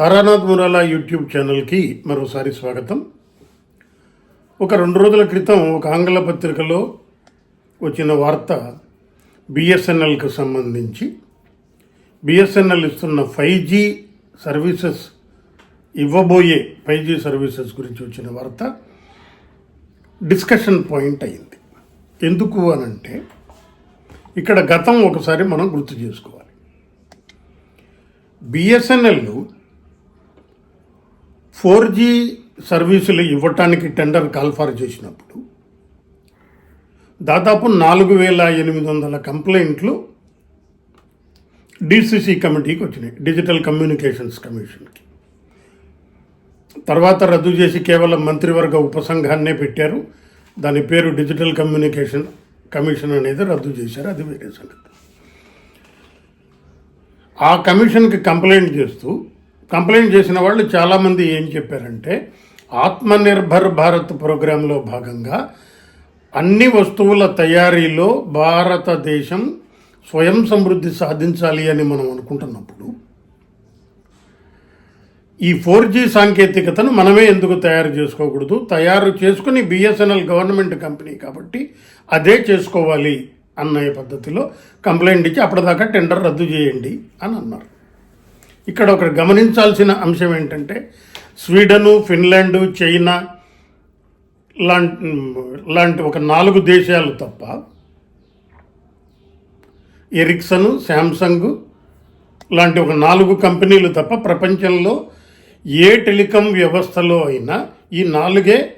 Taranath మురాలా YouTube ఛానల్కి మరోసారి స్వాగతం. ఒక రెండు రోజుల క్రితం ఒక ఆంగ్ల పత్రికలో వచ్చిన వార్త బిఎస్ఎన్ఎల్కి సంబంధించి బిఎస్ఎన్ఎల్ ఇస్తున్న ఫైవ్ జీ సర్వీసెస్ ఇవ్వబోయే ఫైవ్ జీ సర్వీసెస్ గురించి వచ్చిన వార్త డిస్కషన్ పాయింట్ అయింది. ఎందుకు అనంటే ఇక్కడ గతం ఒకసారి మనం గుర్తు చేసుకోవాలి. బిఎస్ఎన్ఎల్ ఫోర్ జీ సర్వీసులు ఇవ్వటానికి టెండర్ కాల్ఫార్ చేసినప్పుడు దాదాపు నాలుగు వేల ఎనిమిది వందల కంప్లైంట్లు డిసిసి కమిటీకి వచ్చినాయి డిజిటల్ కమ్యూనికేషన్స్ కమిషన్కి. తర్వాత రద్దు చేసి కేవలం మంత్రివర్గ ఉపసంఘాన్నే పెట్టారు. దాని పేరు డిజిటల్ కమ్యూనికేషన్ కమిషన్ అనేది రద్దు చేశారు అది వేరే సంగతి. ఆ కమిషన్కి కంప్లైంట్ చేస్తూ కంప్లైంట్ చేసిన వాళ్ళు చాలామంది ఏం చెప్పారంటే ఆత్మనిర్భర్ భారత్ ప్రోగ్రాంలో భాగంగా అన్ని వస్తువుల తయారీలో భారతదేశం స్వయం సమృద్ధి సాధించాలి అని మనం అనుకుంటున్నప్పుడు ఈ ఫోర్ జీ సాంకేతికతను మనమే ఎందుకు తయారు చేసుకోకూడదు? తయారు చేసుకుని బిఎస్ఎన్ఎల్ గవర్నమెంట్ కంపెనీ కాబట్టి అదే చేసుకోవాలి అన్న పద్ధతిలో కంప్లైంట్ ఇచ్చి అప్పటిదాకా టెండర్ రద్దు చేయండి అని అన్నారు. ఇక్కడ ఒక గమనించాల్సిన అంశం ఏంటంటే స్వీడను ఫిన్లాండ్ చైనా లాంటి లాంటి ఒక నాలుగు దేశాలు తప్ప ఎరిక్సన్ శాంసంగ్ లాంటి ఒక నాలుగు కంపెనీలు తప్ప ప్రపంచంలో ఏ టెలికాం వ్యవస్థలో అయినా ఈ నాలుగే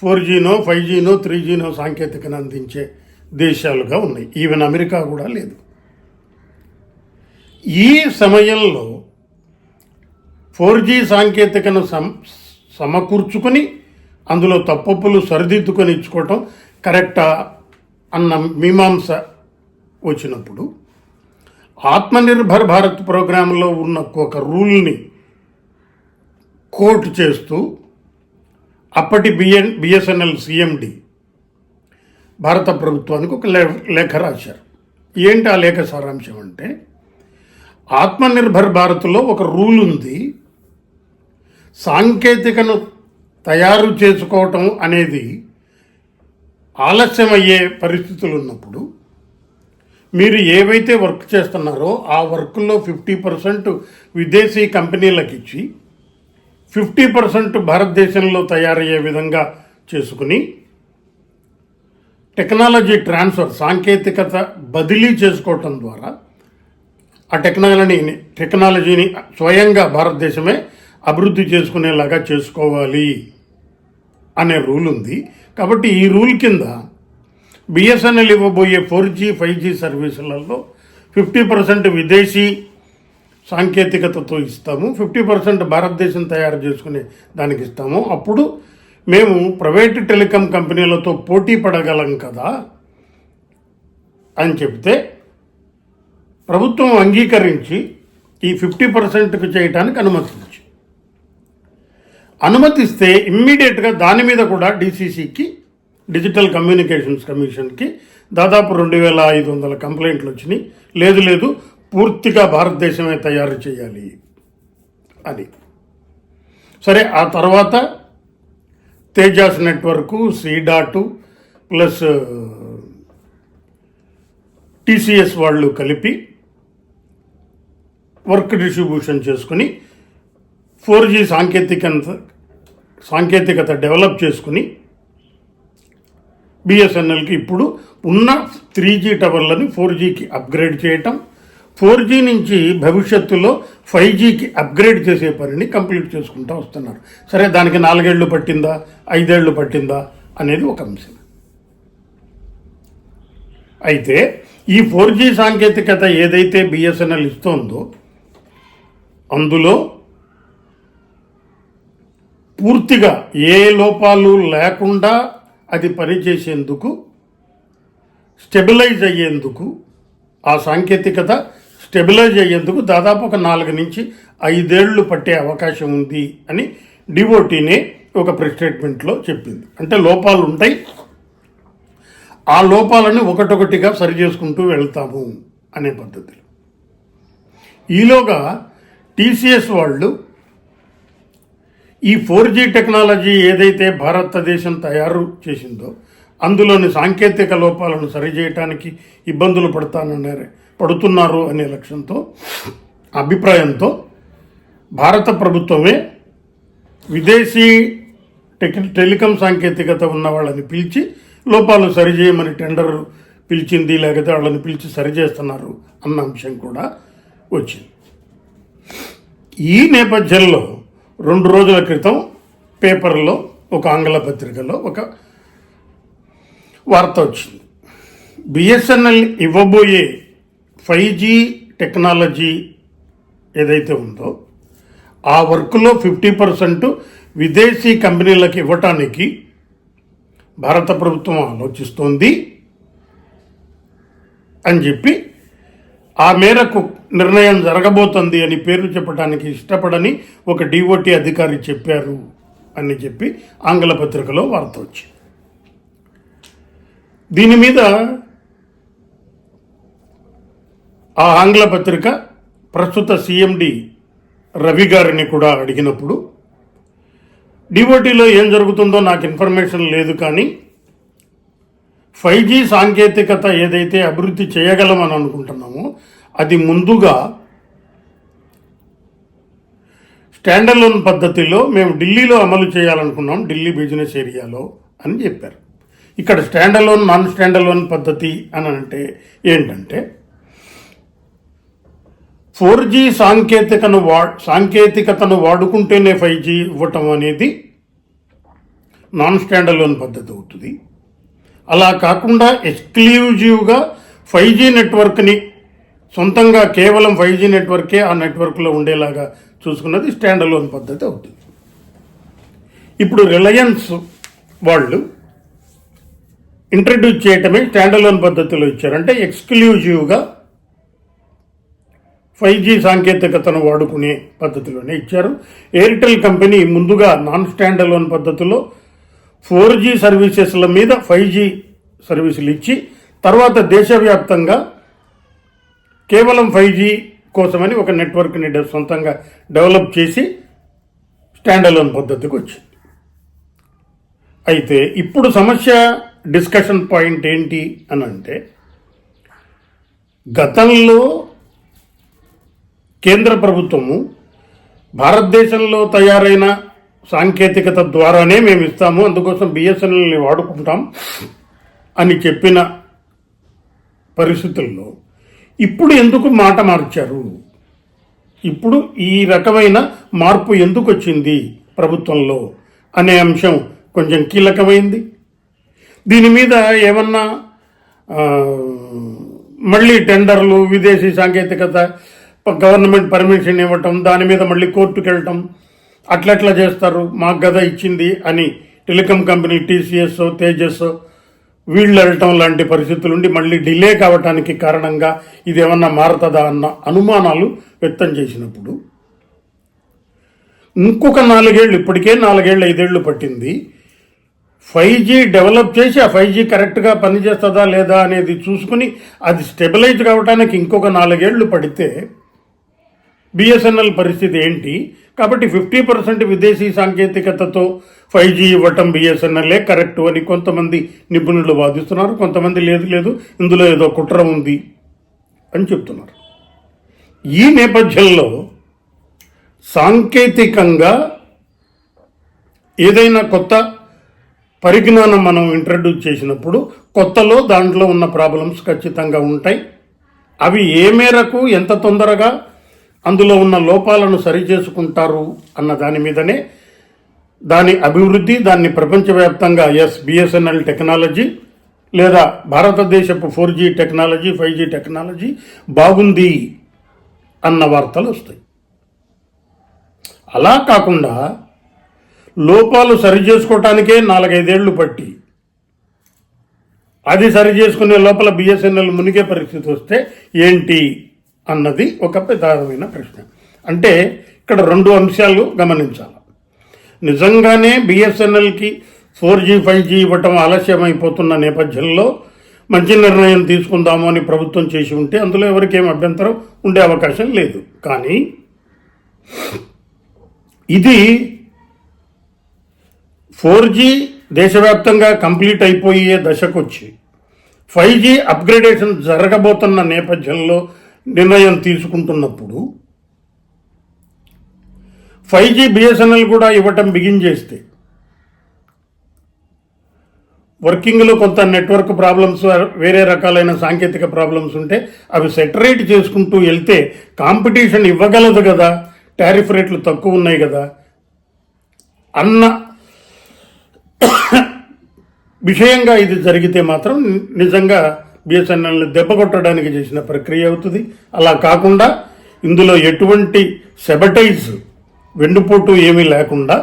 ఫోర్ జీనో ఫైవ్ జీనో త్రీ జీనో సాంకేతికను అందించే దేశాలుగా ఉన్నాయి. ఈవెన్ అమెరికా కూడా లేదు. ఈ సమయంలో ఫోర్ జీ సాంకేతికను సం సమకూర్చుకొని అందులో తప్పప్పులు సరిదిద్దుకొని ఇచ్చుకోవటం కరెక్టా అన్న మీమాంస వచ్చినప్పుడు ఆత్మనిర్భర్ భారత్ ప్రోగ్రాంలో ఉన్న ఒక రూల్ని కోట్ చేస్తూ అప్పటి బిఎన్ బిఎస్ఎన్ఎల్ సిఎండి భారత ప్రభుత్వానికి ఒక లే లేఖ రాశారు. ఏంటి ఆ లేఖ సారాంశం అంటే ఆత్మనిర్భర్ భారత్లో ఒక రూల్ ఉంది సాంకేతికను తయారు చేసుకోవటం అనేది ఆలస్యమయ్యే పరిస్థితులు ఉన్నప్పుడు మీరు ఏవైతే వర్క్ చేస్తున్నారో ఆ వర్క్లో ఫిఫ్టీ పర్సెంట్ విదేశీ కంపెనీలకు ఇచ్చి ఫిఫ్టీ పర్సెంట్ భారతదేశంలో తయారయ్యే విధంగా చేసుకుని టెక్నాలజీ ట్రాన్స్ఫర్ సాంకేతికత బదిలీ చేసుకోవటం ద్వారా ఆ టెక్నాలజీని టెక్నాలజీని స్వయంగా భారతదేశమే అభివృద్ధి చేసుకునేలాగా చేసుకోవాలి అనే రూల్ ఉంది. కాబట్టి ఈ రూల్ కింద బిఎస్ఎన్ఎల్ ఇవ్వబోయే ఫోర్ జీ ఫైవ్ జీ సర్వీసులలో ఫిఫ్టీ పర్సెంట్ విదేశీ సాంకేతికతతో ఇస్తాము. ఫిఫ్టీ పర్సెంట్ భారతదేశం తయారు చేసుకునే దానికి ఇస్తాము. అప్పుడు మేము ప్రైవేట్ టెలికాం కంపెనీలతో పోటీ పడగలం కదా అని చెప్తే ప్రభుత్వం అంగీకరించి ఈ ఫిఫ్టీ పర్సెంట్కి చేయటానికి అనుమతించి అనుమతిస్తే ఇమ్మీడియట్గా దాని మీద కూడా డీసీసీకి డిజిటల్ కమ్యూనికేషన్స్ కమిషన్కి దాదాపు రెండు వేల ఐదు వందల కంప్లైంట్లు వచ్చినాయి. లేదు లేదు పూర్తిగా భారతదేశమే తయారు చేయాలి అని సరే ఆ తర్వాత Tejas network C DOT plus TCS వాళ్ళు కలిపి వర్క్ డిస్ట్రిబ్యూషన్ చేసుకుని ఫోర్ జీ సాంకేతికత సాంకేతికత డెవలప్ చేసుకుని బిఎస్ఎన్ఎల్కి ఇప్పుడు ఉన్న త్రీ జీ టవర్లని ఫోర్ జీకి అప్గ్రేడ్ చేయటం ఫోర్ జీ నుంచి భవిష్యత్తులో ఫైవ్ జీకి అప్గ్రేడ్ చేసే పనిని కంప్లీట్ చేసుకుంటూ వస్తున్నారు. సరే దానికి నాలుగేళ్ళు పట్టిందా ఐదేళ్ళు పట్టిందా అనేది ఒక అంశం. అయితే ఈ ఫోర్ జీ సాంకేతికత ఏదైతే బిఎస్ఎన్ఎల్ ఇస్తోందో అందులో పూర్తిగా ఏ లోపాలు లేకుండా అది పనిచేసేందుకు స్టెబిలైజ్ అయ్యేందుకు ఆ సాంకేతికత స్టెబిలైజ్ అయ్యేందుకు దాదాపు ఒక నాలుగు నుంచి ఐదేళ్ళు పట్టే అవకాశం ఉంది అని డివోటీనే ఒక ప్రెస్ స్టేట్మెంట్లో చెప్పింది. అంటే లోపాలు ఉంటాయి. ఆ లోపాలని ఒకటొకటిగా సరి చేసుకుంటూ వెళ్తాము అనే పద్ధతిలో. ఈలోగా టీసీఎస్ వాళ్ళు ఈ ఫోర్ జీ టెక్నాలజీ ఏదైతే భారతదేశం తయారు చేసిందో అందులోని సాంకేతిక లోపాలను సరిచేయటానికి ఇబ్బందులు పడతానన్నారు పడుతున్నారు అనే లక్ష్యంతో అభిప్రాయంతో భారత ప్రభుత్వమే విదేశీ టెక్ టెలికాం సాంకేతికత ఉన్న వాళ్ళని పిలిచి లోపాలు సరిచేయమని టెండర్ పిలిచింది లేకపోతే వాళ్ళని పిలిచి సరిచేస్తున్నారు అన్న అంశం కూడా వచ్చింది. ఈ నేపథ్యంలో రెండు రోజుల క్రితం పేపర్లో ఒక ఆంగ్ల పత్రికలో ఒక వార్త వచ్చింది. బిఎస్ఎన్ఎల్ ఇవ్వబోయే ఫైవ్ జీ టెక్నాలజీ ఏదైతే ఉందో ఆ వర్క్లో ఫిఫ్టీ పర్సెంట్ విదేశీ కంపెనీలకు ఇవ్వటానికి భారత ప్రభుత్వం ఆలోచిస్తోంది అని చెప్పి ఆ మేరకు నిర్ణయం జరగబోతుంది అని పేరు చెప్పడానికి ఇష్టపడని ఒక డిఓటీ అధికారి చెప్పారు అని చెప్పి ఆంగ్ల పత్రికలో వార్త వచ్చింది. దీని మీద ఆ ఆంగ్ల పత్రిక ప్రస్తుత సీఎండి రవి గారిని కూడా అడిగినప్పుడు డిఓటీలో ఏం జరుగుతుందో నాకు ఇన్ఫర్మేషన్ లేదు కానీ ఫైవ్ జీ సాంకేతికత ఏదైతే అభివృద్ధి చేయగలమని అనుకుంటున్నామో అది ముందుగా స్టాండర్లోన్ పద్ధతిలో మేము ఢిల్లీలో అమలు చేయాలనుకున్నాం ఢిల్లీ బిజినెస్ ఏరియాలో అని చెప్పారు. ఇక్కడ స్టాండర్లోన్ నాన్ స్టాండర్లోన్ పద్ధతి అని అంటే ఏంటంటే ఫోర్ జీ సాంకేతికను వా సాంకేతికతను వాడుకుంటేనే ఫైవ్ జీ ఇవ్వటం అనేది నాన్ స్టాండర్లోన్ పద్ధతి అవుతుంది. అలా కాకుండా ఎక్స్క్లూజివ్గా ఫైవ్ జీ నెట్వర్క్ని సొంతంగా కేవలం ఫైవ్ జీ నెట్వర్కే ఆ నెట్వర్క్లో ఉండేలాగా చూసుకున్నది స్టాండ్ అలోన్ పద్ధతి అవుతుంది. ఇప్పుడు రిలయన్స్ వాళ్ళు ఇంట్రడ్యూస్ చేయటమే స్టాండ్ అలోన్ పద్ధతిలో ఇచ్చారు. అంటే ఎక్స్క్లూజివ్గా ఫైవ్ జీ సాంకేతికతను వాడుకునే పద్ధతిలోనే ఇచ్చారు. ఎయిర్టెల్ కంపెనీ ముందుగా నాన్ స్టాండ్ అలోన్ పద్ధతిలో ఫోర్ జీ సర్వీసెస్ల మీద ఫైవ్ జీ సర్వీసులు ఇచ్చి తర్వాత దేశవ్యాప్తంగా కేవలం ఫైవ్ జీ కోసమని ఒక నెట్వర్క్ని సొంతంగా డెవలప్ చేసి స్టాండ్ అలోన్ పద్ధతికి వచ్చింది. అయితే ఇప్పుడు సమస్య డిస్కషన్ పాయింట్ ఏంటి అని అంటే గతంలో కేంద్ర ప్రభుత్వము భారతదేశంలో తయారైన సాంకేతికత ద్వారానే మేము ఇస్తాము అందుకోసం బిఎస్ఎన్ఎల్ని వాడుకుంటాం అని చెప్పిన పరిస్థితుల్లో ఇప్పుడు ఎందుకు మాట మార్చారు? ఇప్పుడు ఈ రకమైన మార్పు ఎందుకు వచ్చింది ప్రభుత్వంలో అనే అంశం కొంచెం కీలకమైంది. దీని మీద ఏమన్నా మళ్ళీ టెండర్లు విదేశీ సాంకేతికత గవర్నమెంట్ పర్మిషన్ ఇవ్వటం దాని మీద మళ్ళీ కోర్టుకు వెళ్ళటం అట్లట్లా చేస్తారు. మాకు గద ఇచ్చింది అని టెలికాం కంపెనీ టీసీఎస్ తేజస్ వీళ్ళు వెళ్ళటం లాంటి పరిస్థితులు ఉండి మళ్ళీ డిలే కావటానికి కారణంగా ఇది ఏమన్నా మారుతుందా అన్న అనుమానాలు వ్యక్తం చేసినప్పుడు ఇంకొక నాలుగేళ్ళు ఇప్పటికే నాలుగేళ్ళు ఐదేళ్ళు పట్టింది. ఫైవ్ జీ డెవలప్ చేసి ఆ ఫైవ్ జీ కరెక్ట్గా పనిచేస్తుందా లేదా అనేది చూసుకుని అది స్టెబిలైజ్ కావడానికి ఇంకొక నాలుగేళ్ళు పడితే బిఎస్ఎన్ఎల్ పరిస్థితి ఏంటి? కాబట్టి ఫిఫ్టీ పర్సెంట్ విదేశీ సాంకేతికతతో ఫైవ్ జీ ఇవ్వటం బిఎస్ఎన్ఎల్ఏ కరెక్ట్ అని కొంతమంది నిపుణులు వాదిస్తున్నారు. కొంతమంది లేదు లేదు. ఇందులో ఏదో కుట్ర ఉంది అని చెప్తున్నారు. ఈ నేపథ్యంలో సాంకేతికంగా ఏదైనా కొత్త పరిజ్ఞానం మనం ఇంట్రడ్యూస్ చేసినప్పుడు కొత్తలో దాంట్లో ఉన్న ప్రాబ్లమ్స్ ఖచ్చితంగా ఉంటాయి. అవి ఏ మేరకు ఎంత తొందరగా అందులో ఉన్న లోపాలను సరిచేసుకుంటారు అన్న దాని మీదనే దాని అభివృద్ధి దాన్ని ప్రపంచవ్యాప్తంగా ఎస్ బిఎస్ఎన్ఎల్ టెక్నాలజీ లేదా భారతదేశపు four G technology five G technology బాగుంది అన్న వార్తలు వస్తాయి. అలా కాకుండా లోపాలు సరిచేసుకోవటానికే నాలుగైదేళ్ళు పట్టి అది సరి చేసుకునే లోపల బిఎస్ఎన్ఎల్ మునిగే పరిస్థితి వస్తే ఏంటి? అన్నది ఒక ప్రధానమైన ప్రశ్న. అంటే ఇక్కడ రెండు అంశాలు గమనించాలి. నిజంగానే బిఎస్ఎన్ఎల్కి ఫోర్ జీ ఫైవ్ జీ ఇవ్వటం ఆలస్యమైపోతున్న నేపథ్యంలో మంచి నిర్ణయం తీసుకుందాము అని ప్రభుత్వం చేసి ఉంటే అందులో ఎవరికేం అభ్యంతరం ఉండే అవకాశం లేదు. కానీ ఇది ఫోర్ జీ దేశవ్యాప్తంగా కంప్లీట్ అయిపోయే దశకొచ్చి ఫైవ్ జీ అప్గ్రేడేషన్ జరగబోతున్న నేపథ్యంలో నిర్ణయం తీసుకుంటున్నప్పుడు ఫైవ్ జీ బిఎస్ఎన్ఎల్ కూడా ఇవ్వటం బిగించేస్తే వర్కింగ్లో కొంత నెట్వర్క్ ప్రాబ్లమ్స్ వేరే రకాలైన సాంకేతిక ప్రాబ్లమ్స్ ఉంటే అవి సెటరేట్ చేసుకుంటూ వెళ్తే కాంపిటీషన్ ఇవ్వగలదు కదా టారిఫ్ రేట్లు తక్కువ ఉన్నాయి కదా అన్న విషయంగా ఇది జరిగితే మాత్రం నిజంగా బిఎస్ఎన్ఎల్ని దెబ్బ కొట్టడానికి చేసిన ప్రక్రియ అవుతుంది. అలా కాకుండా ఇందులో ఎటువంటి సెబటైజ్ వెన్నుపోటు ఏమీ లేకుండా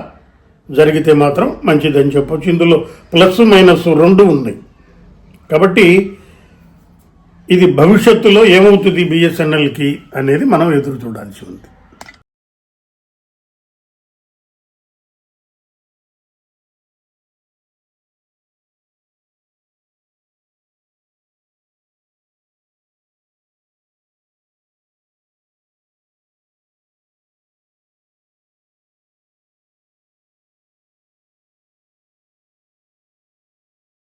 జరిగితే మాత్రం మంచిదని చెప్పొచ్చు. ఇందులో ప్లస్ మైనస్ రెండు ఉంది. కాబట్టి ఇది భవిష్యత్తులో ఏమవుతుంది బిఎస్ఎన్ఎల్కి అనేది మనం ఎదురు చూడాల్సి ఉంది.